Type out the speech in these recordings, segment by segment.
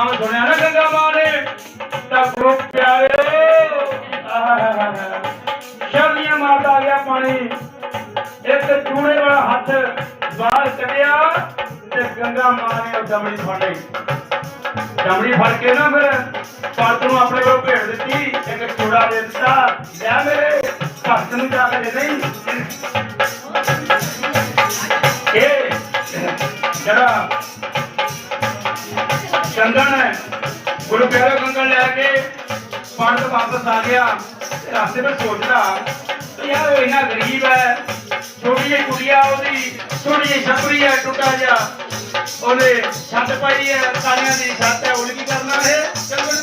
ਨਾਮ ਸੁਣਿਆ ਨਾ ਗੰਗਾ ਮਾਂ ਨੇ, ਤਾਂ ਗੁਰੂ ਪਿਆਰਿਓ ਆਹਾਹਾਹਾ। ਸ਼ਰਨੀਆਂ ਆ ਗਿਆ ਪਾਣੀ, ਇੱਕ ਚੂੜੇ ਵਾਲਾ ਹੱਥ ਬਾਹਰ ਕੱਢਿਆ ਤੇ ਗੰਗਾ ਮਾਂ ਨੇ ਉਹ ਦਮੜੀ ਫੜ ਲਈ ਦਮੜੀ ਫੜ ਕੇ ਨਾ ਫਿਰ ਪਾਤ ਨੂੰ ਆਪਣੇ ਕੋਲ ਭੇਜ ਦਿੱਤੀ, ਇੱਕ ਚੂੜਾ ਦੇ ਦਿੱਤਾ, ਲਿਆ ਮੇਰੇ, ਭਗਤ ਨੂੰ ਜਾ ਕੇ ਦੇ ਨਹੀਂ ਇਹ ਜਿਹੜਾ ਕੰਗਣ ਗੁਰੂ ਪਿਆਰਾ ਕੰਗਣ ਲੈ ਕੇ ਪੰਡ ਵਾਪਸ ਆ ਗਿਆ। ਤੇ ਰਸਤੇ ਵਿੱਚ ਸੋਚਦਾ ਯਾਰ ਉਹ ਇੰਨਾ ਗਰੀਬ ਹੈ। ਛੋਟੀ ਜਿਹੀ ਕੁੜੀਆ ਉਹਦੀ ਛੋਟੀ ਜਿਹੀ ਛਪਰੀ ਹੈ, ਟੁੱਟਾ ਜਿਹਾ। ਉਹਨੇ ਛੱਤ ਪਾਈ ਹੈ ਤਾਲੀਆਂ ਦੀ ਛੱਤ ਹੈ ਉਹਨੇ ਕੀ ਕਰਨਾ ਹੈ ਕੰਗਣ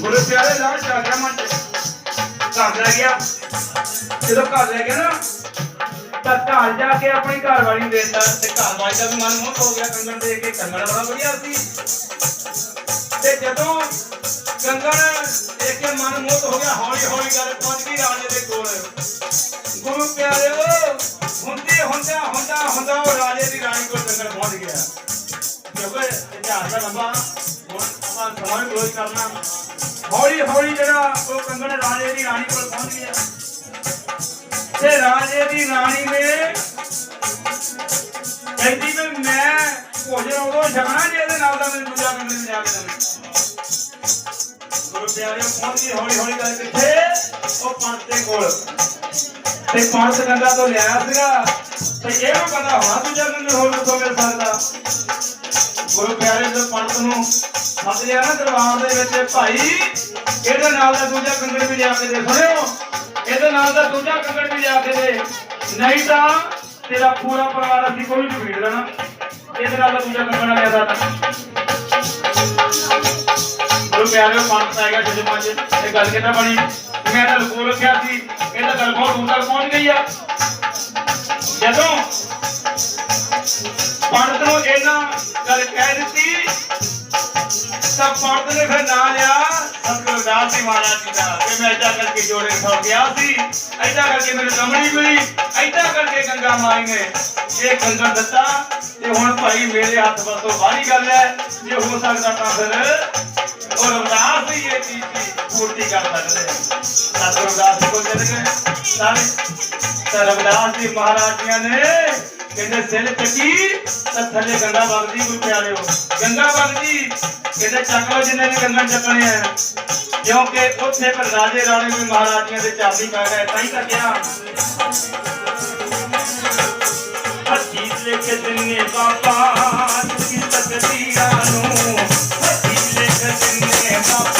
ਗੁਰੂ ਪਿਆਰੇ ਨਾਲ ਜਾ ਗਿਆ ਮਨ ਘਰ ਲੈ ਗਿਆ। ਜਦੋਂ ਘਰ ਲੈ ਗਿਆ ਨਾ ਤਾਂ ਘਰ ਜਾ ਕੇ ਆਪਣੀ ਘਰ ਵਾਲੀ ਨੂੰ ਦੇਤਾ। ਤੇ ਘਰ ਵਾਲੀ ਦਾ ਵੀ ਮਨ ਮੋਹ ਹੋ ਗਿਆ, ਕੰਗਣ ਦੇ ਕੇ ਕੰਗਣ ਬੜਾ ਵਧੀਆ ਸੀ। ਤੇ ਜਦੋਂ ਕੰਗਣ ਦੇਖ ਕੇ ਮਨ ਮੋਹ ਹੋ ਗਿਆ ਹੌਲੀ ਹੌਲੀ ਗੱਲ ਪਹੁੰਚ ਗਈ ਰਾਜੇ ਦੇ ਕੋਲ। ਗੁਰੂ ਪਿਆਰਿਓ, ਹੁੰਦੇ ਹੁੰਦਾ ਹੁੰਦਾ ਹੁੰਦਾ ਉਹ ਰਾਜੇ ਦੀ ਰਾਣੀ ਕੋਲ ਕੰਗਣ ਪਹੁੰਚ ਗਿਆ। ਕਿਉਂਕਿ ਇਤਿਹਾਸ ਦਾ ਲੰਬਾ ਹੁਣ ਆਪਾਂ ਸਮਾਂ ਵੀ ਕਰਨਾ। ਹੌਲੀ ਹੌਲੀ ਜਿਹੜਾ ਉਹ ਕੰਗਣ ਰਾਜੇ ਦੀ ਰਾਣੀ ਕੋਲ ਪਹੁੰਚ ਗਿਆ। ਤੇ ਰਾਜੇ ਦੀ ਰਾਣੀ ਨੇ ਕਹਿੰਦੀ ਵੀ ਮੈਂ ਭੋਜਨ ਉਦੋਂ ਛਕਣਾ ਜੇ ਇਹਦੇ ਨਾਲ ਦਾ ਮੈਨੂੰ ਦੂਜਾ ਕੰਗਣ ਨਹੀਂ ਜਾ ਕੇ ਦੇਣਾ। ਗੁਰੂ ਪਿਆਰੇ ਪਹੁੰਚ ਗਈ ਹੌਲੀ ਹੌਲੀ ਕਰਕੇ ਕਿੱਥੇ ਉਹ ਪੰਤ ਦੇ ਕੋਲ। ਤੇ ਪੰਤ ਗੰਗਾ ਤੋਂ ਲਿਆ ਸੀਗਾ, ਤੇ ਇਹਨੂੰ ਪਤਾ ਹੋਣਾ ਦੂਜਾ ਕੰਗਣ ਹੋਰ ਕਿੱਥੋਂ ਮਿਲ ਸਕਦਾ? ਗੁਰੂ ਪਿਆਰੇ ਦੇ ਪੰਤ ਨੂੰ ਸੱਦ ਲਿਆ ਨਾ ਦਰਬਾਰ ਦੇ ਵਿੱਚ, ਭਾਈ, ਇਹਦੇ ਨਾਲ ਦਾ ਦੂਜਾ ਕੰਗਣ ਵੀ ਲਿਆ ਕੇ ਦੇ, ਸੁਣਿਓ। ਇਹਦੇ ਨਾਲ ਦਾ ਦੂਜਾ ਕੰਗਣ ਵੀ ਲਿਆ ਕੇ ਦੇ। ਨਹੀਂ ਤਾਂ ਤੇਰਾ ਪੂਰਾ ਪਰਿਵਾਰ ਅਸੀਂ ਕੋਈ ਨਹੀਂ ਭੀੜ ਦੇਣਾ ਇਹਦੇ ਨਾਲ ਦਾ ਦੂਜਾ ਕੰਗਣ ਲਿਆ ਦਾ ਗੁਰੂ ਪਿਆਰੇ ਪੰਤ ਆ ਗਿਆ ਜਜਮਾਨ ਇਹ ਗੱਲ ਕਿੱਦਾਂ ਬਣੀ? ਮੈਂ ਤਾਂ ਲਕੋ ਰੱਖਿਆ ਸੀ। ਇਹ ਤਾਂ ਗੱਲ ਬਹੁਤ ਦੂਰ ਤੱਕ ਪਹੁੰਚ ਗਈ ਆ। ਜਦੋਂ ਪੰਡਤ ਨੂੰ ਇਹਨਾਂ ਗੱਲ ਕਹਿ ਦਿੱਤੀ ਤਾਂ ਪੰਡਤ ਨੇ ਫਿਰ ਨਾਂ ਲਿਆ ਸਤਿਗੁਰੂ ਦਾਸ ਜੀ ਮਹਾਰਾਜ ਜੀ ਦਾ। ਕਿ ਮੈਂ ਏਦਾਂ ਕਰਕੇ ਜੋੜੇ ਸੌ ਗਿਆ ਸੀ। ਏਦਾਂ ਕਰਕੇ ਮੈਨੂੰ ਦਮੜੀ ਮਿਲੀ। ਏਦਾਂ ਕਰਕੇ ਗੰਗਾ ਮਾਈ ਨੇ ਇਹ ਕੰਗਣ ਦਿੱਤਾ। ਤੇ ਹੁਣ ਭਾਈ ਮੇਰੇ ਹੱਥ ਵੱਸੋਂ ਬਾਹਰੀ ਗੱਲ ਹੈ। ਜੇ ਹੋ ਸਕਦਾ ਤਾਂ ਫਿਰ ਉਹ ਰਮਦਾਸ ਹੀ ਇਹ ਚੀਜ਼ ਦੀ ਪੂਰਤੀ ਕਰ ਸਕਦੇ ਆ। ਸਤਿਗੁਰੂ ਦਾਸ ਕੋਲ ਚਲੇ ਗਏ। ਸਾਰੇ ਤਾਂ ਰਮਦਾਸ ਜੀ ਮਹਾਰਾਜ ਨੇ ਕਹਿੰਦੇ, ਸਿਰ ਚੱਕੀ ਤਾਂ ਥੱਲੇ ਗੰਗਾ ਵਗਦੀ ਕੋਈ ਪਿਆਰਿਓ ਗੰਗਾ ਵਗਦੀ ਕਹਿੰਦੇ, ਚੱਕ ਲਓ ਜਿੰਨੇ ਵੀ ਗੰਗਾ ਚੱਕਣੇ ਆ। ਕਿਉਂਕਿ ਉੱਥੇ ਪਰ ਰਾਜੇ ਰਾਣੇ ਵੀ ਮਹਾਰਾਜੀਆਂ ਦੇ ਚਾਬੀ ਪਾ ਗਏ ਤਾਂ ਹੀ ਤਾਂ ਕਿਹਾ ਹੱਥੀ ਲੈ ਕੇ ਦਿਨੇ ਬਾਬਾ। ਦਿਨੇ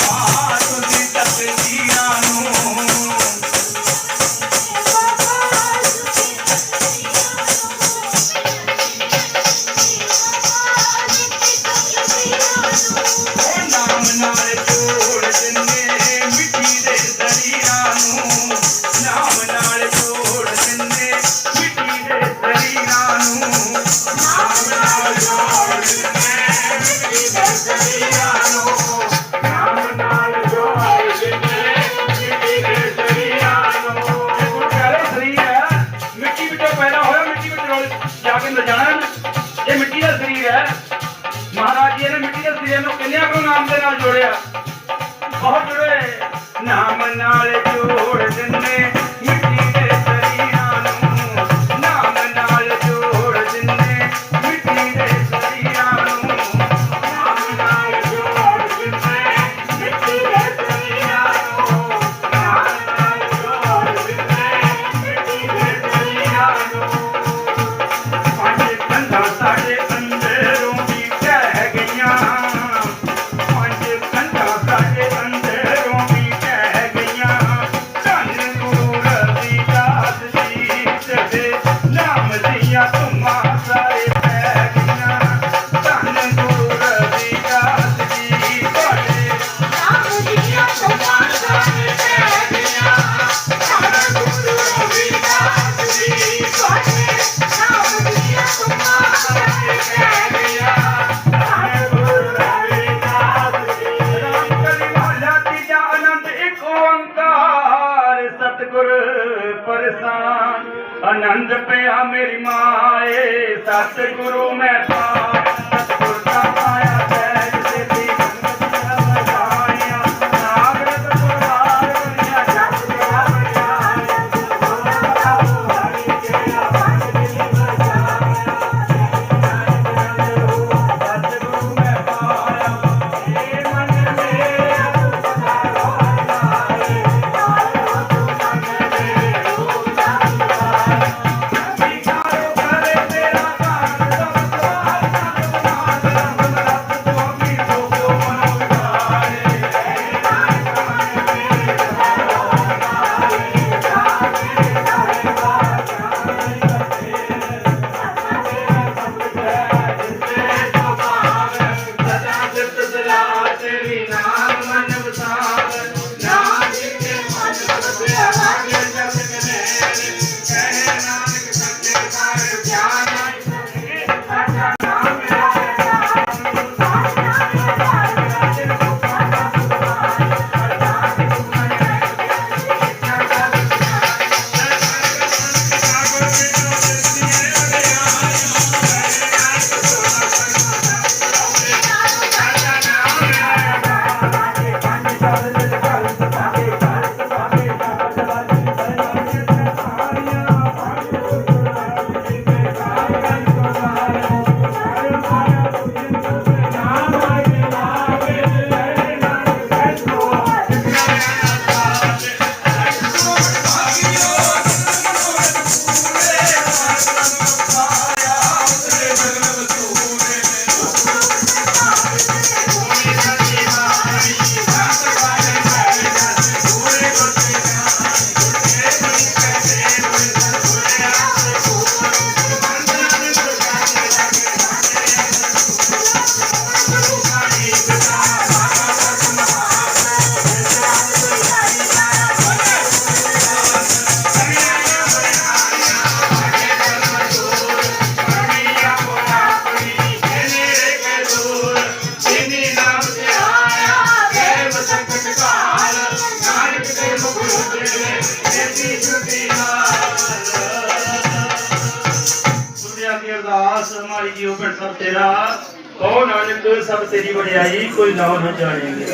ਸਭ ਤੇਰੀ ਵਡਿਆਈ, ਕੋਈ ਨਾਮ ਨਾ ਜਾਣੇਗੇ।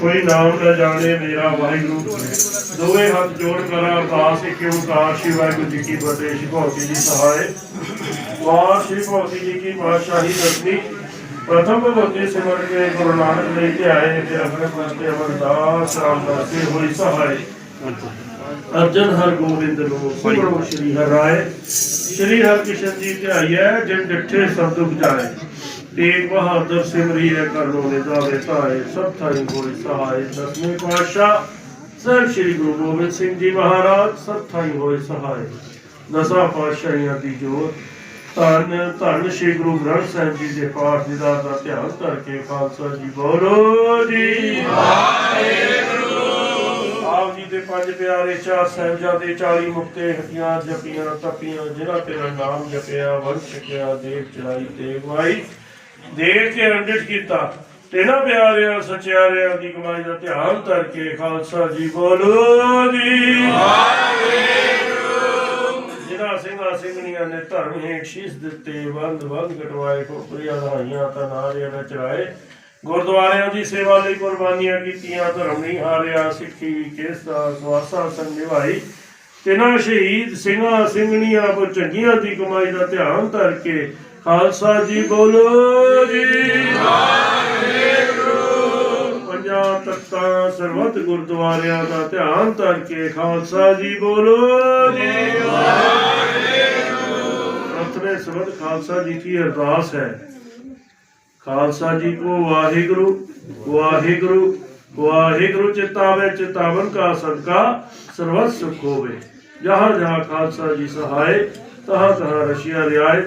ਕੋਈ ਨਾਮ ਨਾ ਜਾਣੇ ਮੇਰਾ ਵਾਹਿਗੁਰੂ। ਦੋਵੇਂ ਹੱਥ ਜੋੜ ਕਰ ਅਰਦਾਸ ਇੱਕ ਓੰਕਾਰ ਸ਼੍ਰੀ ਵਾਹਿਗੁਰੂ ਜੀ ਕੀ ਫਤਿਹ, ਸ਼੍ਰੀ ਭਗਤੀ ਜੀ ਸਹਾਇ। ਵਾਰ ਸ਼੍ਰੀ ਭਗਤੀ ਜੀ ਕੀ ਪਾਤਸ਼ਾਹੀ ਦਸਵੀਂ ਪ੍ਰਥਮ ਭਗਤੀ ਸਿਮਰ ਕੇ ਗੁਰੂ ਨਾਨਕ ਦੇ ਕੇ ਤੇ ਅਗਲੇ ਪਾਸੇ ਅਮਰਦਾਸ ਰਾਮਦਾਸ ਜੀ ਹੋਈ ਸਹਾਇ। ਅਰਜਨ ਹਰ ਗੋਬਿੰਦ ਨੂੰ ਸਿਮਰੋ ਸ਼੍ਰੀ ਹਰਿ ਰਾਏ ਸ਼੍ਰੀ ਹਰਿ ਕ੍ਰਿਸ਼ਨ ਜੀ ਧਿਆਈਐ ਜਿਨ ਡਿਠੇ ਸਬਦ ਉਪਜਾਏ ਤੇਗ ਬਹਾਦਰ ਸਿਮਰੀ ਹੈ ਕਰਨੋ ਨਿਦਾਵੇ ਧਾਏ ਸਭ ਥਾਈ ਹੋਈ ਸਹਾਇ ਦਸਵੇਂ ਪਾਤਸ਼ਾਹ ਸਰ ਸ਼੍ਰੀ ਗੁਰੂ ਗੋਬਿੰਦ ਸਿੰਘ ਜੀ ਮਹਾਰਾਜ ਸਭ ਥਾਈ ਹੋਏ ਸਹਾਇ ਦਸਾਂ ਪਾਤਸ਼ਾਹੀਆਂ ਦੀ ਜੋਤ। ਧੰਨ ਧੰਨ ਸ਼੍ਰੀ ਗੁਰੂ ਗ੍ਰੰਥ ਸਾਹਿਬ ਜੀ ਦੇ ਪਾਠ ਨਿਦਾਨ ਦਾ ਧਿਆਨ ਕਰਕੇ ਖਾਲਸਾ ਜੀ ਬੋਲੋ ਜੀ। ਜੀ ਦੇ ਪੰਜ ਪਿਆਰੇ ਚਾਰ ਸਾਹਿਬਜ਼ਾਦੇ 40 ਮੁਕਤੇ ਹੱਟੀਆਂ ਜਪੀਆਂ ਤਪੀਆਂ, ਜਿਨ੍ਹਾਂ ਤੇਰਾ ਨਾਮ ਜਪਿਆ, ਵੰਸ਼ ਛਕਿਆ ਦੇਖ ਚੜਾਈ ਤੇ ਗਵਾਈ ਦੇਖ ਕੇ ਅੰਡਿਤ ਕੀਤਾ। ਤੇਨਾ ਪਿਆਰਿਆਂ, ਸਚਿਆਰਿਆਂ ਦੀ ਕਮਾਈ ਦਾ ਧਿਆਨ ਕਰਕੇ ਖਾਲਸਾ ਜੀ ਬੋਲੋ ਜੀ। ਜਿਨ੍ਹਾਂ ਸਿੰਘਾਂ ਸਿੰਘਣੀਆਂ ਨੇ ਧਰਮ ਹੇਠ ਸ਼ੀਸ ਦਿੱਤੇ ਵੰਦ ਵੰਦ ਕਟਵਾਏ ਕੋਪਰੀਆਂ ਲਹਾਈਆਂ ਤਾਂ ਨਾਰਿਆਂ ਨਾਲ ਚੜਾਏ ਗੁਰਦੁਆਰਿਆਂ ਦੀ ਸੇਵਾ ਲਈ ਕੁਰਬਾਨੀਆਂ ਕੀਤੀਆਂ, ਧਰਮ ਨਹੀਂ ਹਾਰਿਆ, ਸਿੱਖੀ ਕੇਸ ਸਵਾਸਾ ਸੰਗ ਨਿਭਾਈ। ਤਿਨਾਂ ਸ਼ਹੀਦ ਸਿੰਘਾਂ, ਸਿੰਘਣੀਆਂ ਕੋ ਚੰਗੀਆਂ ਦੀ ਕਮਾਈ ਦਾ ਧਿਆਨ ਧਰ ਕੇ ਖਾਲਸਾ ਜੀ ਬੋਲੋ ਜੀ। ਪੰਜਾਂ ਤਖਤਾਂ ਸਰਬੱਤ ਗੁਰਦੁਆਰਿਆਂ ਦਾ ਧਿਆਨ ਧਰ ਕੇ ਖਾਲਸਾ ਜੀ ਬੋਲੋ ਜੀ। ਆਪਣੇ ਸਰਬੱਤ ਖਾਲਸਾ ਜੀ ਕੀ ਅਰਦਾਸ ਹੈ। ਖਾਲਸਾ ਜੀ ਕੋ ਵਾਹਿਗੁਰੂ ਵਾਹਿਗੁਰੂ ਵਾਹਿਗੁਰੂ ਚਿਤਾਵੇ, ਚਿਤਾਵਨ ਕਾ ਸਦਕਾ ਸਰਵਤ ਸੁਖ ਹੋਵੇ। ਜਹਾਂ ਜਹਾਂ ਖਾਲਸਾ ਜੀ ਸਹਾਇ ਤਹਾਂ ਤਹਾਂ ਰਸ਼ੀਆ ਰਿਆਇ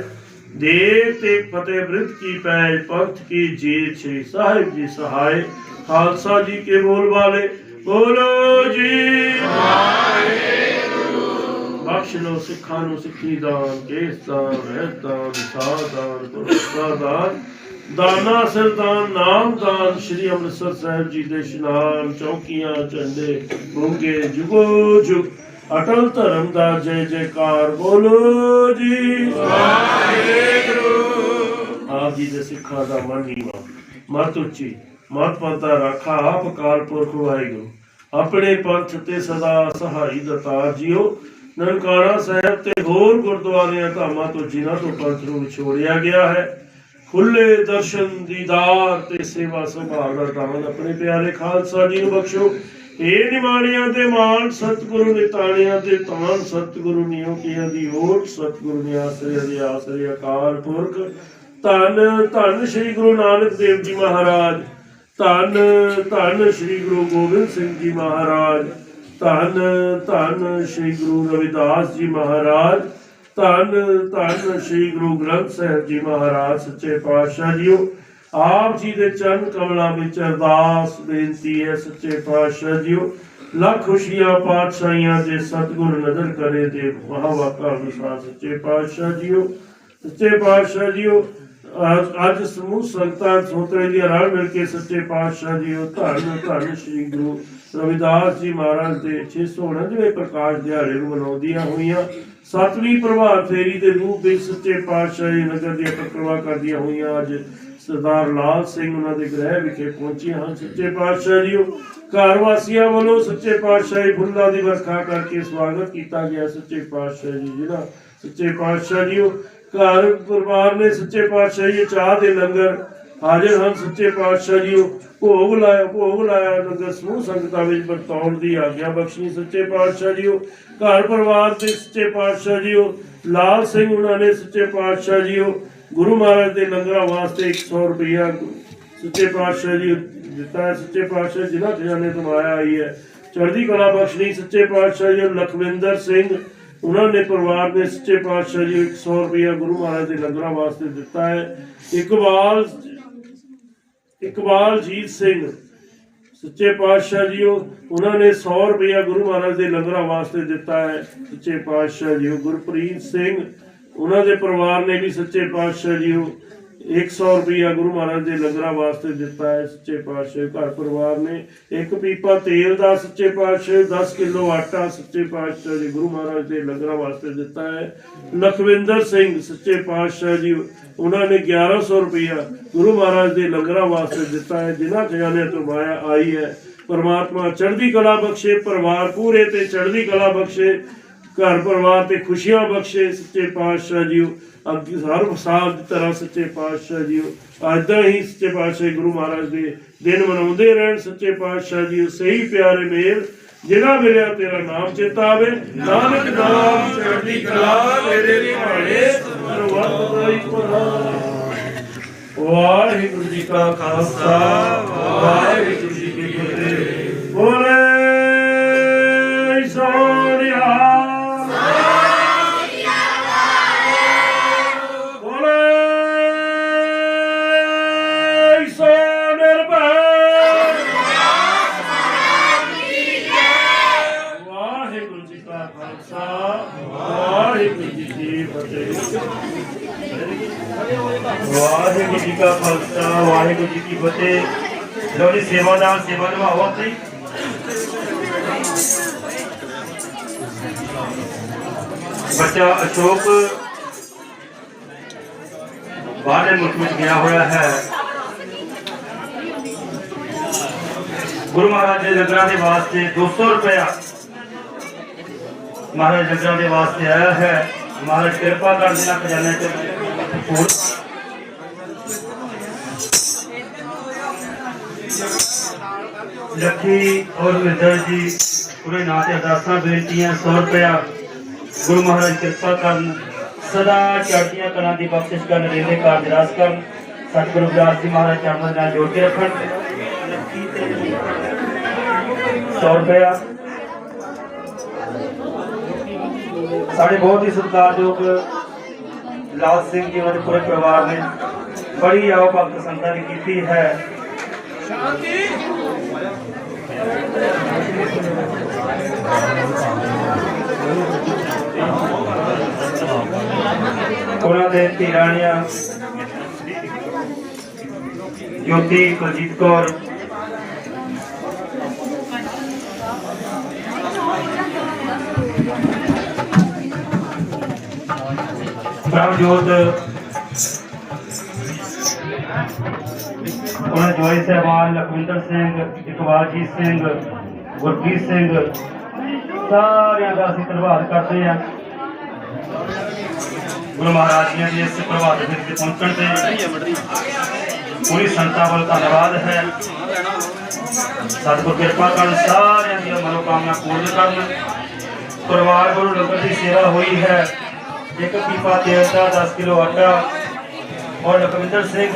ਦੇਵ ਤੇ ਫਤਿਹ ਬ੍ਰਿਤ ਕੀ ਪੈਜ ਪੰਥ ਕੀ ਜੀਤ ਸ਼੍ਰੀ ਸਾਹਿਬ ਜੀ ਸਹਾਇ ਖਾਲਸਾ ਜੀ ਕੇ ਬੋਲ ਵਾਲੇ, ਬੋਲੋ ਜੀ। ਬਖਸ਼ ਲੋ ਸਿੱਖਾਂ ਨੂੰ ਸਿੱਖੀ ਦਾਨ, ਕੇਸ ਦਾਨ, ਰਹਿਤ ਦਾਨ, ਵਿਸਾਰ ਦਾਨ ਪੁਰਸਕਾਰ ਦਾਨ। ਦਾਨਾ ਸਰਦਾਨ ਨਾਮ ਦਾਨ ਸ੍ਰੀ ਅੰਮ੍ਰਿਤਸਰ ਸਾਹਿਬ ਜੀ ਦੇ ਇਸ਼ਨਾਨ ਚੌਕੀਆਂ ਝੰਡੇ ਗੁੰਗੇ ਜੁਗੋ ਜੁਗ। ਅਟਲ ਧਰਮ ਦਾ ਜੈ ਜੈਕਾਰ ਬੋਲੋ ਜੀ। ਆਪ ਜੀ ਦੇ ਸਿੱਖਾਂ ਦਾ ਮਨ ਨੀਵਾ। ਮਤ ਉੱਚੀ ਮਤ ਪੰਤਾ ਰਾਖਾ ਆਪ ਅਕਾਲ ਪੁਰਖ ਵਾਹਿਗੁਰੂ। ਆਪਣੇ ਪੰਥ ਤੇ ਸਦਾ ਸਹਾਈ ਦਤਾਰ ਜੀਓ। ਨਨਕਾਣਾ ਸਾਹਿਬ ਤੇ ਹੋਰ ਗੁਰਦੁਆਰਿਆਂ ਧਾਮਾਂ ਤੋਂ ਜਿਨ੍ਹਾਂ ਤੋਂ ਪੰਥ ਨੂੰ ਵਿਛੋੜਿਆ ਗਿਆ ਹੈ ਖੁੱਲੇ ਦਰਸ਼ਨ ਦੀਦਾਰ ਤੇ ਸੇਵਾ ਸੰਭਾਲ ਦਾ ਦਾਨ ਆਪਣੇ ਪਿਆਰੇ ਖਾਲਸਾ ਜੀ ਨੂੰ ਬਖਸ਼ੋ। ਇਹ ਨਿਮਾਣਿਆਂ ਤੇ ਮਾਨ ਸਤਿਗੁਰੂ ਨੇ ਤਾਣਿਆਂ ਤੇ ਤਾਨ ਸਤਿਗੁਰੂ ਨਿਉ ਕੀਆਂ ਦੀ ਓਟ ਸਤਿਗੁਰੂ ਨੇ ਆਸਰੇ ਦੇ ਆਸਰੇ ਅਕਾਲ ਪੁਰਖ। ਧੰਨ ਧੰਨ ਸ੍ਰੀ ਗੁਰੂ ਨਾਨਕ ਦੇਵ ਜੀ ਮਹਾਰਾਜ। ਧੰਨ ਧੰਨ ਸ੍ਰੀ ਗੁਰੂ ਗੋਬਿੰਦ ਸਿੰਘ ਜੀ ਮਹਾਰਾਜ। ਧੰਨ ਧੰਨ ਸ੍ਰੀ ਗੁਰੂ ਰਵਿਦਾਸ ਜੀ ਮਹਾਰਾਜ। ਧੰਨ ਧੰਨ ਸ੍ਰੀ ਗੁਰੂ ਗ੍ਰੰਥ ਸਾਹਿਬ ਜੀ ਮਹਾਰਾਜ, ਸੱਚੇ ਪਾਤਸ਼ਾਹ ਜੀਓ। ਆਪ ਜੀ ਦੇ ਚਰਨ ਕਮਲਾਂ ਵਿੱਚ ਅਰਦਾਸ ਬੇਨਤੀ ਹੈ, ਸੱਚੇ ਪਾਤਸ਼ਾਹ ਜੀਓ। ਲੱਖ ਖੁਸ਼ੀਆਂ ਪਾਤਸ਼ਾਹੀਆਂ ਦੇ ਸਤਿਗੁਰ ਨਜ਼ਰ ਕਰੇ ਤੇ ਮਹਾਵਾਕਾ ਅਨੁਸਾਰ ਸੱਚੇ ਪਾਤਸ਼ਾਹ ਜੀਓ। ਸੱਚੇ ਪਾਤਸ਼ਾਹ ਜੀਓ ਅੱਜ- ਸਮੂਹ ਸੰਗਤਾਂ ਸੋਤਰੇ ਦੀ ਰਲ ਮਿਲ ਕੇ ਸੱਚੇ ਪਾਤਸ਼ਾਹ ਜੀ ਜੀਓ, ਧੰਨ ਧੰਨ ਸ੍ਰੀ ਗੁਰੂ ਰਵਿਦਾਸ ਜੀ ਮਹਾਰਾਜ ਦੇ 649ਵੇਂ ਪ੍ਰਕਾਸ਼ ਦਿਹਾੜੇ ਨੂੰ ਮਨਾਉਂਦੀਆਂ ਹੋਈਆਂ। ਸਤਵੀਂ ਪ੍ਰਭਾਤ ਫੇਰੀ ਦੇ ਰੂਪ ਵਿੱਚ ਸੱਚੇ ਪਾਤਸ਼ਾਹ ਜੀ ਨਗਰ ਦੀਆਂ ਪਰਿਕਰਮਾ ਕਰਦੀਆਂ ਹੋਈਆਂ ਅੱਜ ਸਰਦਾਰ ਲਾਲ ਸਿੰਘ ਉਹਨਾਂ ਦੇ ਗ੍ਰਹਿ ਵਿਖੇ ਪਹੁੰਚੇ ਹਨ। ਸੱਚੇ ਪਾਤਸ਼ਾਹ ਜੀਓ, ਘਰ ਵਾਸੀਆਂ ਵੱਲੋਂ ਸੱਚੇ ਪਾਤਸ਼ਾਹੀ ਫੁੱਲਾਂ ਦੀ ਵਰਖਾ ਕਰਕੇ ਸਵਾਗਤ ਕੀਤਾ ਗਿਆ ਸੱਚੇ ਪਾਤਸ਼ਾਹ ਜੀ, ਜਿਹੜਾ ਸੱਚੇ ਪਾਤਸ਼ਾਹ ਜੀਓ, ਘਰ ਪਰਿਵਾਰ ਨੇ ਸੱਚੇ ਪਾਤਸ਼ਾਹ ਜੀ ਚਾਹ ਦੇ ਲੰਗਰ ਹਾਜ਼ਰ ਹਨ ਸੱਚੇ ਪਾਤਸ਼ਾਹ ਜੀ ਭੋਗ ਲਾਇਆ ਭੋਗ ਲਾਇਆ, ਲੰਗਰ ਸਮੂਹ ਸੰਗਤਾਂ ਵਿੱਚ ਵਰਤਾਉਣ ਦੀ ਆਗਿਆ ਬਖਸ਼ੀ ਸੱਚੇ ਪਾਤਸ਼ਾਹ ਜੀਓ। ਘਰ ਪਰਿਵਾਰ ਦੇ ਸੱਚੇ ਪਾਤਸ਼ਾਹ ਜੀਓ। ਲਾਲ ਸਿੰਘ ਉਹਨਾਂ ਨੇ ਸੱਚੇ ਪਾਤਸ਼ਾਹ ਜੀਓ। ਗੁਰੂ ਮਹਾਰਾਜ ਦੇ ਲੰਗਰਾਂ ਵਾਸਤੇ 100 ਰੁਪਇਆ ਸੱਚੇ ਪਾਤਸ਼ਾਹ ਜੀ ਦਿੱਤਾ ਸੱਚੇ ਪਾਤਸ਼ਾਹ ਜਿਨ੍ਹਾਂ ਖਜ਼ਾਨੇ ਤੋਂ ਆਇਆ ਆਈ ਹੈ। ਚੜ੍ਹਦੀ ਕਲਾ ਬਖਸ਼ਣੀ ਸੱਚੇ ਪਾਤਸ਼ਾਹ ਜੀ ਲਖਵਿੰਦਰ ਸਿੰਘ ਉਹਨਾਂ ਨੇ ਪਰਿਵਾਰ ਦੇ ਸੱਚੇ ਪਾਤਸ਼ਾਹ ਜੀ 100 ਰੁਪਇਆ ਗੁਰੂ ਮਹਾਰਾਜ ਦੇ ਲੰਗਰਾਂ ਵਾਸਤੇ ਦਿੱਤਾ ਹੈ। ਇਕਬਾਲ ਇਕਬਾਲ ਜੀਤ ਸਿੰਘ, ਸੱਚੇ ਪਾਤਸ਼ਾਹ ਜੀਓ, ਉਹਨਾਂ ਨੇ 100 ਰੁਪਇਆ ਗੁਰੂ ਮਹਾਰਾਜ ਦੇ ਲੰਗਰਾਂ ਵਾਸਤੇ ਦਿੱਤਾ ਹੈ, ਸੱਚੇ ਪਾਤਸ਼ਾਹ ਜੀਓ। ਗੁਰਪ੍ਰੀਤ ਸਿੰਘ, ਉਹਨਾਂ ਦੇ ਪਰਿਵਾਰ ਨੇ ਵੀ ਸੱਚੇ ਪਾਤਸ਼ਾਹ ਜੀਓ। 100 ਰੁਪਇਆ ਗੁਰੂ ਮਹਾਰਾਜ ਦੇ ਲੰਗਰਾਂ ਵਾਸਤੇ ਦਿੱਤਾ ਹੈ ਸੱਚੇ ਪਾਤਸ਼ਾਹ ਘਰ ਪਰਿਵਾਰ ਨੇ। ਇੱਕ ਪੀਪਾ ਤੇਲ ਦਾ ਸੱਚੇ ਪਾਤਸ਼ਾਹ 10 ਕਿਲੋ ਆਟਾ ਸੱਚੇ ਪਾਤਸ਼ਾਹ ਜੀ ਗੁਰੂ ਮਹਾਰਾਜ ਦੇ ਲੰਗਰਾਂ ਵਾਸਤੇ ਦਿੱਤਾ ਹੈ। ਲਖਵਿੰਦਰ ਸਿੰਘ ਸੱਚੇ ਪਾਤਸ਼ਾਹ ਜੀ, ਉਹਨਾਂ ਨੇ 1100 ਰੁਪਇਆ ਗੁਰੂ ਮਹਾਰਾਜ ਦੇ ਲੰਗਰਾਂ ਵਾਸਤੇ ਦਿੱਤਾ ਹੈ, ਜਿਨ੍ਹਾਂ ਖਜ਼ਾਨਿਆਂ ਤੋਂ ਮਾਇਆ ਆਈ ਹੈ। ਪਰਮਾਤਮਾ ਚੜ੍ਹਦੀ ਕਲਾ ਬਖਸ਼ੇ, ਪਰਿਵਾਰ ਪੂਰੇ ਤੇ ਚੜ੍ਹਦੀ ਕਲਾ ਬਖਸ਼ੇ। ਘਰ ਪਰਿਵਾਰ ਤੇ ਖੁਸ਼ੀਆਂ ਬਖਸ਼ੇ ਸੱਚੇ ਪਾਤਸ਼ਾਹ ਜੀ ਅੱਗੇ ਹਰ ਸਾਲ ਦੀ ਤਰ੍ਹਾਂ ਸੱਚੇ ਪਾਤਸ਼ਾਹ ਜੀ ਏਦਾਂ ਹੀ ਸੱਚੇ ਪਾਤਸ਼ਾਹ ਗੁਰੂ ਮਹਾਰਾਜ ਦੇ ਦਿਨ ਮਨਾਉਂਦੇ ਰਹਿਣ ਸੱਚੇ ਪਾਤਸ਼ਾਹ ਜੀ ਸਹੀ ਪਿਆਰੇ ਮੇਲ ਜਿਹੜਾ ਮਿਲਿਆ ਤੇਰਾ ਨਾਮ ਚੇਤਾ ਆਵੇ। ਨਾਨਕ ਨਾਮ ਚੜ੍ਹਦੀ ਕਲਾ ਤੇਰੇ ਭਾਣੇ ਸਰਵਤ ਵਾਹਿਗੁਰੂ ਜੀ ਕਾ ਖਾਲਸਾ, ਵਾਹਿਗੁਰੂ ਵਾਹਿਗੁਰੂ ਜੀ ਕਾ ਖਾਲਸਾ ਵਾਹਿਗੁਰੂ ਜੀ ਕੀ ਫਤਿਹ ਲੋ ਜੀ ਸੇਵਾਦਾਰ ਸੇਵਾ ਨਿਭਾਓ ਆਪਣੀ ਬੱਚਾ ਅਸ਼ੋਕ ਬਾਹਰਲੇ ਮੁਲਕ ਵਿੱਚ ਗਿਆ ਹੋਇਆ ਹੈ ਗੁਰੂ ਮਹਾਰਾਜ ਦੇ ਲੰਗਰਾਂ ਦੇ ਵਾਸਤੇ 200 ਰੁਪਇਆ ਮਹਾਰਾਜ ਲੰਗਰਾਂ ਦੇ ਵਾਸਤੇ ਆਇਆ ਹੈ ਮਹਾਰਾਜ ਕਿਰਪਾ ਕਰ ਦੇਣਾ ਖਜ਼ਾਨੇ ਚ ਹੋਰ ਲੱਖੀ ਔਰ ਮਿੱਤਰ ਜੀ, ਪੂਰੇ ਨਾਂ ਤੇ ਅਰਦਾਸਾਂ ਬੇਨਤੀਆਂ 100 ਰੁਪਇਆ ਗੁਰੂ ਮਹਾਰਾਜ ਕਿਰਪਾ ਕਰਨ, ਸਦਾ ਚੜ੍ਹਦੀਆਂ ਕਲਾਂ ਦੀ ਬਖਸ਼ਿਸ਼ ਕਰਨ, ਰਹਿੰਦੇ ਕਾਰਜ ਕਰਨ, ਸਤਿਗੁਰੂ ਵਿਆਸ ਜੀ ਮਹਾਰਾਜ ਚਰਨ ਨਾਲ ਜੋੜ ਕੇ ਰੱਖਣ। 100 ਰੁਪਇਆ। ਸਾਡੇ ਬਹੁਤ ਹੀ ਸਤਿਕਾਰਯੋਗ ਲਾਲ ਸਿੰਘ ਜੀ ਉਹਨਾਂ ਦੇ ਪੂਰੇ ਪਰਿਵਾਰ ਨੇ ਬੜੀ ਆਓ ਭਗਤ ਸੰਗਤਾਂ ਨੇ ਕੀਤੀ ਹੈ। ਉਹਨਾਂ ਦੇ ਧੀਰਾਣੀਆਂ ਜੋਤੀ ਕੁਲਜੀਤ ਕੌਰ ਪ੍ਰਭਜੋਤ ਉਹਨਾਂ ਜੋਈ ਸਹਿਬਾਨ ਲਖਵਿੰਦਰ ਸਿੰਘ ਇਕਬਾਲਜੀਤ ਸਿੰਘ ਗੁਰਜੀਤ ਸਿੰਘ ਸਾਰਿਆਂ ਦਾ ਅਸੀਂ ਧੰਨਵਾਦ ਕਰਦੇ ਹਾਂ ਗੁਰੂ ਮਹਾਰਾਜ ਜੀ ਦੇ ਇਸ ਪ੍ਰਭਾਤ ਦੇ ਵਿੱਚ ਪਹੁੰਚਣ ਤੇ ਪੂਰੀ ਸੰਤਾਂ ਵੱਲ ਧੰਨਵਾਦ ਹੈ ਸਤਿਗੁਰ ਕਿਰਪਾ ਕਰਨ ਸਾਰਿਆਂ ਦੀਆਂ ਮਨੋਕਾਮਨਾ ਪੂਰਨ ਕਰਨ ਪਰਿਵਾਰ ਵੱਲੋਂ ਲੰਗਰ ਦੀ ਸੇਵਾ ਹੋਈ ਹੈ ਇੱਕ ਪੀਪਾ ਤੇਲ ਦਾ 10 ਕਿਲੋ ਆਟਾ ਔਰ ਲਖਵਿੰਦਰ ਸਿੰਘ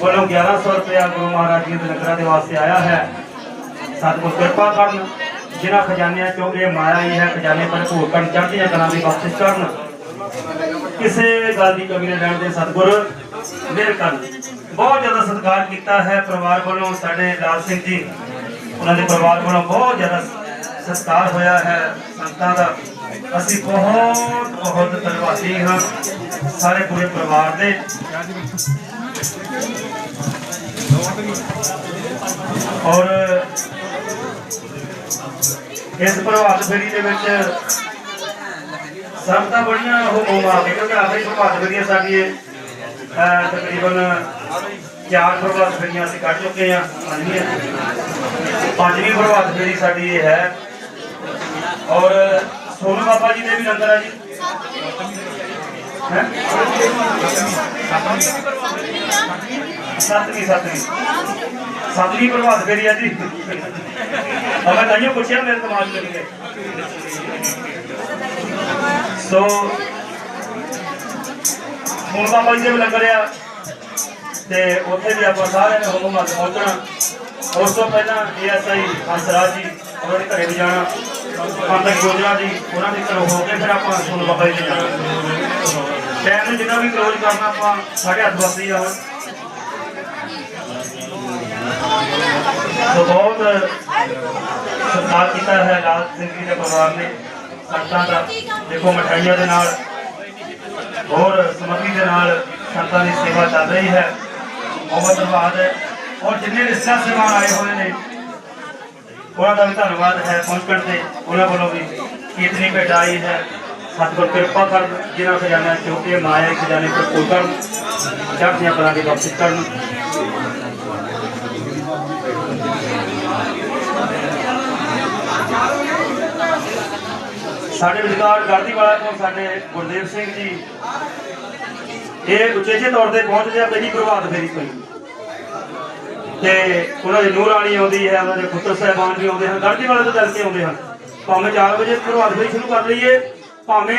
ਵੱਲੋਂ 1100 ਰੁਪਇਆ ਗੁਰੂ ਮਹਾਰਾਜ ਜੀ ਦੇ ਲੰਗਰਾਂ ਦੇ ਵਾਸਤੇ ਆਇਆ ਹੈ। ਸਤਿਗੁਰ ਕਿਰਪਾ ਕਰਨ, ਜਿਨ੍ਹਾਂ ਖਜ਼ਾਨਿਆਂ ਚੋਂ ਇਹ ਮਾਇਆ ਹੀ ਹੈ, ਖਜ਼ਾਨੇ ਭਰਪੂਰ ਕਰਨ ਚੜ੍ਹਦੀਆਂ ਕਲਾਂ ਦੀ ਬਖਸ਼ਿਸ਼ ਕਰਨ ਕਿਸੇ ਗੱਲ ਦੀ ਕਮੀ ਨਾ ਰਹਿਣ ਦੇ ਸਤਿਗੁਰ, ਮਿਹਰ ਕਰਨ। ਬਹੁਤ ਜ਼ਿਆਦਾ ਸਤਿਕਾਰ ਕੀਤਾ ਹੈ ਪਰਿਵਾਰ ਵੱਲੋਂ, ਸਾਡੇ ਲਾਲ ਸਿੰਘ ਜੀ। ਉਹਨਾਂ ਦੇ ਪਰਿਵਾਰ ਵੱਲੋਂ ਬਹੁਤ ਜ਼ਿਆਦਾ ਸਤਿਕਾਰ ਹੋਇਆ ਹੈ ਸੰਤਾਂ ਦਾ। ਅਸੀਂ ਬਹੁਤ ਬਹੁਤ ਧੰਨਵਾਦੀ ਹਾਂ ਸਾਰੇ ਪੂਰੇ ਪਰਿਵਾਰ ਦੇ। ਔਰ ਇਸ ਪ੍ਰਭਾਤ ਫੇਰੀ ਦੇ ਵਿੱਚ ਸਭ ਤਾਂ ਬੜੀਆਂ ਉਹ ਮੋਮਾ ਕਿਉਂਕਿ ਆਖਰੀ ਪ੍ਰਭਾਤ ਫੇਰੀਆਂ ਸਾਡੀ ਤਕਰੀਬਨ ਚਾਰ ਪ੍ਰਭਾਤ ਫੇਰੀਆਂ ਅਸੀਂ ਕੱਢ ਚੁੱਕੇ ਹਾਂ, ਪੰਜਵੀਂ ਪੰਜਵੀਂ ਪ੍ਰਭਾਤ ਫੇਰੀ ਸਾਡੀ ਇਹ ਹੈ। ਔਰ ਸੋਨੂ ਬਾਬਾ ਜੀ ਦੇ ਵੀ ਲੰਗਰ ਹੈ ਜੀ। ਹੈਂ? ਸੱਤਵੀਂ ਸੱਤਵੀਂ ਸੱਤਵੀਂ ਪ੍ਰਭਾਤ ਫੇਰੀ ਹੈ ਜੀ ਮੈਂ ਤਾਈਓ ਪੁੱਛਿਆ ਮੇਰੇ ਦਿਮਾਗ ਚ ਨਹੀਂ ਸੋ, ਹੁਣ ਬਾਬਾ ਜੀ ਦੇ ਵੀ ਲੰਗਰ ਆ ਤੇ ਉੱਥੇ ਵੀ ਆਪਾਂ ਸਾਰਿਆਂ ਨੇ ਹੁਕਮ ਪਹੁੰਚਣਾ। ਉਸ ਤੋਂ ਪਹਿਲਾਂ ਏਐਸਆਈ ਹੰਸਰਾਜ ਜੀ, ਉਹਨਾਂ ਦੇ ਘਰੇ ਵੀ ਜਾਣਾ। ਪੰਡਤ ਗੋਜਰਾ ਜੀ, ਉਹਨਾਂ ਦੇ ਘਰੋਂ ਹੋ ਕੇ ਫਿਰ ਆਪਾਂ ਸੁਣ ਬਾਬਾ ਜੀ ਦੇ ਜਾਣਾ ਟਾਈਮ ਨੂੰ ਜਿੰਨਾ ਵੀ ਕਲੋਜ਼ ਕਰਨਾ ਆਪਾਂ, ਸਾਡੇ ਹੱਥ ਵਸਦੀ ਆ। ਹੁਣ ਬਹੁਤ ਸਤਿਕਾਰ ਕੀਤਾ ਹੈ ਲਾਲ ਸਿੰਘ ਜੀ ਦੇ ਪਰਿਵਾਰ ਨੇ, ਸੰਤਾਂ ਦਾ। ਦੇਖੋ ਮਠਾਈਆਂ ਦੇ ਨਾਲ ਹੋਰ ਸਮੱਗਰੀ ਦੇ ਨਾਲ ਸੰਤਾਂ ਦੀ ਸੇਵਾ ਚੱਲ ਰਹੀ ਹੈ। ਬਹੁਤ ਧੰਨਵਾਦ ਹੈ। ਔਰ ਜਿੰਨੇ ਰਿਸ਼ਤਾ ਸੇਵਾ ਆਏ ਹੋਏ ਨੇ ਉਹਨਾਂ ਦਾ ਵੀ ਧੰਨਵਾਦ ਹੈ ਪਹੁੰਚਣ ਤੇ। ਉਹਨਾਂ ਵੱਲੋਂ ਵੀ ਕੀਰਤਨੀ ਭੇਟ ਆਈ ਹੈ। ਸਤਿਗੁਰ ਕਿਰਪਾ ਕਰ ਜਿਨ੍ਹਾਂ ਖਜ਼ਾਨਾ ਚੋਕੇ ਮਾਇਆ ਖਜ਼ਾਨੇ ਤੇ ਕੋਈ ਚੜ੍ਹਦੀਆਂ ਕਰਾਂ ਦੀ ਬਖਸ਼ਿਸ਼ ਕਰਨ। ਸਾਡੇ ਵਿਚਕਾਰ ਗੜਦੀ ਵਾਲਾ ਤੋਂ ਸਾਡੇ ਗੁਰਦੇਵ ਸਿੰਘ ਜੀ, ਇਹ ਉਚੇਚੇ ਤੌਰ ਤੇ ਪਹੁੰਚਦੇ ਆ ਪਹਿਲੀ ਪ੍ਰਭਾਤ ਫੇਰੀ ਕੋਈ ਤੇ ਉਹਨਾਂ ਦੀ ਨੂਰ ਰਾਣੀ ਆਉਂਦੀ ਹੈ, ਉਹਨਾਂ ਦੇ ਪੁੱਤਰ ਸਾਹਿਬਾਨ ਵੀ ਆਉਂਦੇ ਹਨ ਗੜਦੀ ਵਾਲੇ ਤੋਂ ਚੱਲ ਕੇ ਆਉਂਦੇ ਹਨ। ਭਾਵੇਂ 4 ਵਜੇ ਪ੍ਰਭਾਤ ਫੇਰੀ ਸ਼ੁਰੂ ਕਰ ਲਈਏ, ਭਾਵੇਂ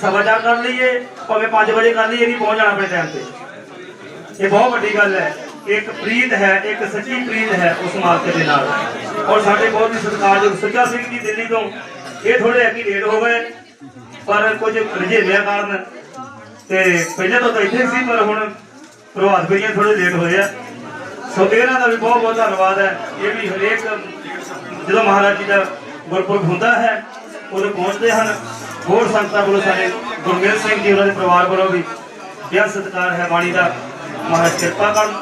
ਸਵਾ ਚਾਰ ਕਰ ਲਈਏ, ਭਾਵੇਂ 5 ਵਜੇ ਕਰ ਲਈਏ ਨਹੀਂ ਪਹੁੰਚ ਜਾਣਾ ਆਪਣੇ ਟਾਈਮ ਤੇ। ਇਹ ਬਹੁਤ ਵੱਡੀ ਗੱਲ ਹੈ। ਇੱਕ ਪ੍ਰੀਤ ਹੈ, ਇੱਕ ਸੱਚੀ ਪ੍ਰੀਤ ਹੈ ਉਸ ਮਾਲਕ ਦੇ ਨਾਲ। ਔਰ ਸਾਡੇ ਬਹੁਤ ਹੀ ਸਤਿਕਾਰਯੋਗ ਸੁੱਚਾ ਸਿੰਘ ਜੀ ਦਿੱਲੀ ਤੋਂ, ਇਹ ਥੋੜੇ ਅੱਗੇ ਲੇਟ ਹੋ ਗਏ, ਪਰ ਕੁਝ ਰੁਝੇਵਿਆਂ ਕਾਰਨ ਤੇ ਪਹਿਲਾਂ ਤਾਂ ਤਾਂ ਇੱਥੇ ਸੀ, ਪਰ ਹੁਣ ਪ੍ਰਭਾਤ ਫੇਰੀਆਂ ਥੋੜੇ ਲੇਟ ਹੋਏ ਆ। ਸੋ ਇਹਨਾਂ ਦਾ ਵੀ ਬਹੁਤ ਬਹੁਤ ਧੰਨਵਾਦ ਹੈ। ਇਹ ਵੀ ਹਰੇਕ ਜਦੋਂ ਮਹਾਰਾਜ ਜੀ ਦਾ ਗੁਰਪੁਰਬ ਹੁੰਦਾ ਹੈ, ਉਦੋਂ ਪਹੁੰਚਦੇ ਹਨ। ਹੋਰ ਸੰਗਤਾਂ ਵੱਲੋਂ ਸਾਡੇ ਗੁਰਮੇਲ ਸਿੰਘ ਜੀ, ਉਹਨਾਂ ਦੇ ਪਰਿਵਾਰ ਵੱਲੋਂ ਵੀ ਬੇਹੱਦ ਸਤਿਕਾਰ ਹੈ ਬਾਣੀ ਦਾ ਮਹਾਰਾਜ ਕਿਰਪਾ ਕਰਨ।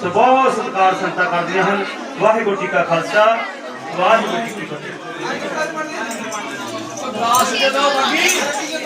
ਸੋ ਬਹੁਤ ਸਤਿਕਾਰ ਸੰਗਤਾਂ ਕਰਦੀਆਂ ਹਨ। ਵਾਹਿਗੁਰੂ ਜੀ ਕਾ ਖਾਲਸਾ ਵਾਹਿਗੁਰੂ ਜੀ ਕੀ ਫਤਿਹ।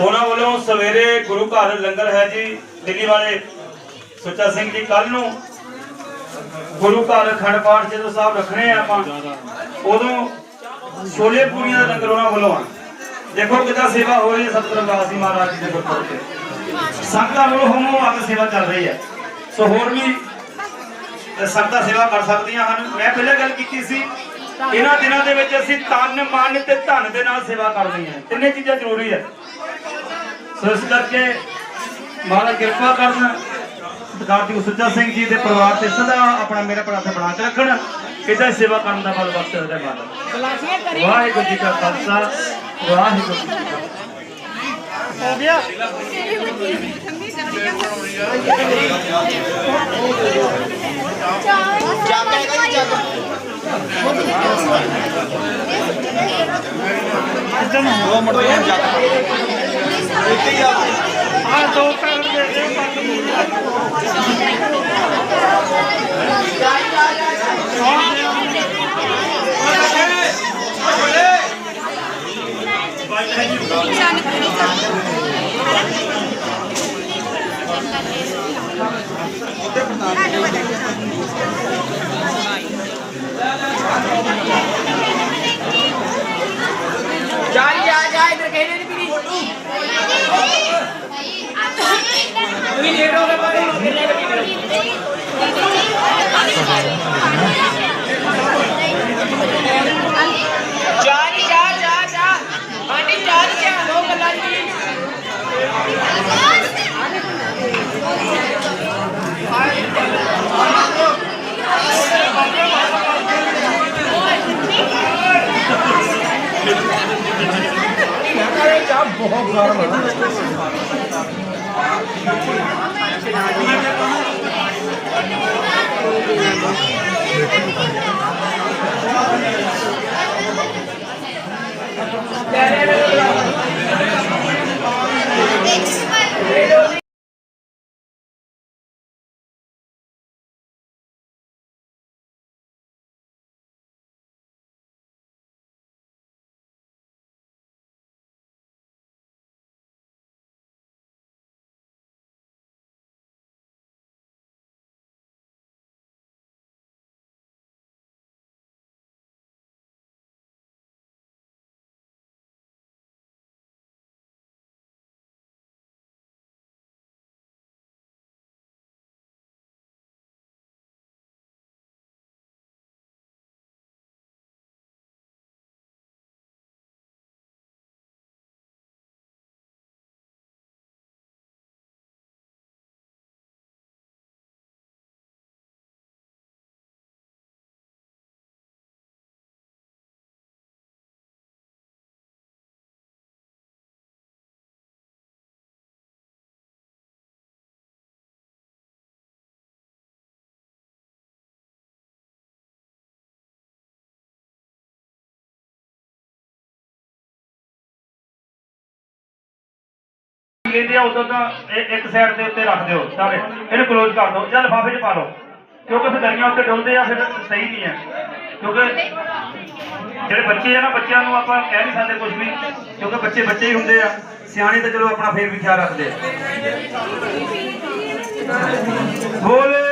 ਉਹਨਾਂ ਵੱਲੋਂ ਸਵੇਰੇ ਗੁਰੂ ਘਰ ਲੰਗਰ ਹੈ ਜੀ, ਦਿੱਲੀ ਵਾਲੇ ਸੁੱਚਾ ਸਿੰਘ ਜੀ ਕੱਲ ਨੂੰ ਗੁਰੂ ਘਰ ਖੰਡ ਪਾਠ ਜਦੋਂ ਸਾਹਿਬ ਰੱਖਣੇ ਆ ਆਪਾਂ, ਉਦੋਂ ਛੋਲੇ ਪੂਰੀਆਂ ਦਾ ਲੰਗਰ ਉਹਨਾਂ ਵੱਲੋਂ ਆ। ਦੇਖੋ ਕਿੱਦਾਂ ਸੇਵਾ ਹੋ ਰਹੀ ਹੈ ਸਤਿਗੁਰੂ ਰਵਿਦਾਸ ਜੀ ਮਹਾਰਾਜ ਜੀ ਦੇ ਗੁਰਪੁਰਬ ਤੇ। ਸੰਗਤਾਂ ਵੱਲੋਂ ਹੋਮੋ ਅੱਗ ਸੇਵਾ ਚੱਲ ਰਹੀ ਹੈ। ਸੋ ਹੋਰ ਵੀ ਸੰਗਤਾਂ ਸੇਵਾ ਕਰ ਸਕਦੀਆਂ ਹਨ। ਮੈਂ ਪਹਿਲਾਂ ਗੱਲ ਕੀਤੀ ਸੀ, ਇਹਨਾਂ ਦਿਨਾਂ ਦੇ ਵਿੱਚ ਅਸੀਂ ਤਨ, ਮਨ ਤੇ ਧਨ ਦੇ ਨਾਲ ਸੇਵਾ ਕਰਨੀ ਹੈ ਤਿੰਨੇ ਚੀਜ਼ਾਂ ਜ਼ਰੂਰੀ ਹੈ। ਸੋ ਇਸ ਕਰਕੇ ਮਹਾਰਾਜ ਕਿਰਪਾ ਕਰਨ ਸਤਿਕਾਰ ਦੀ ਸੁੱਚਾ ਸਿੰਘ ਜੀ ਦੇ ਪਰਿਵਾਰ ਤੇ ਸਦਾ ਆਪਣਾ ਮੇਰਾ ਪ੍ਰਾਰਥਨਾ ਬਣਾ ਕੇ ਰੱਖਣ ਹੀ ਸੇਵਾ ਕਰਨ ਦਾ ਬਲ ਬਖਸ਼ ਦੇ ਮਹਾਰਾਜ। ਵਾਹਿਗੁਰੂ ਜੀ ਕਾ ਖਾਲਸਾ ਵਾਹਿਗੁਰੂ ਜੀ ਕੀ ਫਤਿਹ। ਹੋ ਗਿਆ। ਆ ਦੋ ਪੈਰ ਦੇ ਦੇ ਜਾ بہت گرم ہے Thank you. ਲੈਂਦੇ ਆ ਉਦੋਂ ਤਾਂ ਇੱਕ ਸਾਈਡ ਦੇ ਉੱਤੇ ਰੱਖ ਦਿਓ ਸਾਰੇ। ਇਹਨੂੰ ਕਲੋਜ਼ ਕਰ ਦਿਓ। ਜਾਂ ਲਿਫਾਫੇ 'ਚ ਪਾ ਲਓ। ਕਿਉਂਕਿ ਫਿਰ ਦਰੀਆਂ ਉੱਤੇ ਡੁੱਲਦੇ ਆ, ਫਿਰ ਸਹੀ ਨਹੀਂ ਹੈ। ਕਿਉਂਕਿ ਜਿਹੜੇ ਬੱਚੇ ਆ ਨਾ, ਬੱਚਿਆਂ ਨੂੰ ਆਪਾਂ ਕਹਿ ਨਹੀਂ ਸਕਦੇ ਕੁਝ ਵੀ, ਕਿਉਂਕਿ ਬੱਚੇ ਬੱਚੇ ਹੀ ਹੁੰਦੇ ਆ। ਸਿਆਣੇ ਤਾਂ ਚਲੋ ਆਪਣਾ ਫੇਰ ਵੀ ਖਿਆਲ ਰੱਖਦੇ ਆ। ਬੋਲੇ।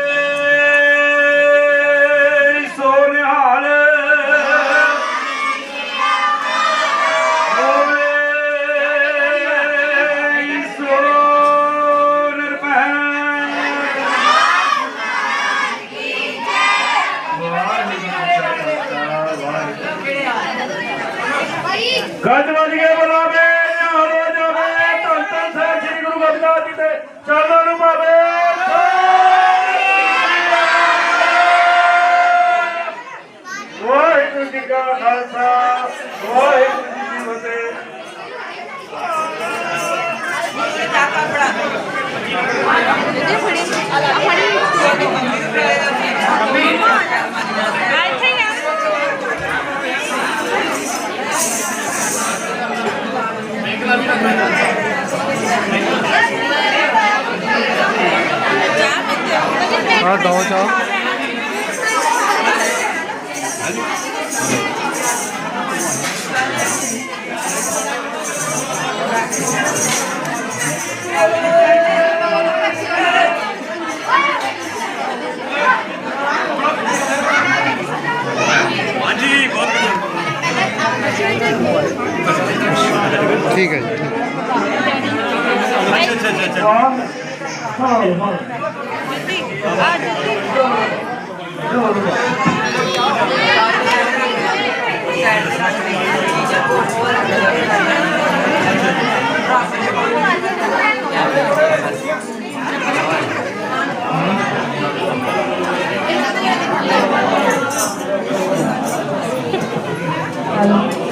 나왔다 오자 ঠিক আছে আচ্ছা আচ্ছা আচ্ছা ਦੋ ਚਾਹ ਠੀਕ ਹੈ ਜੀ ਰੋਟੀ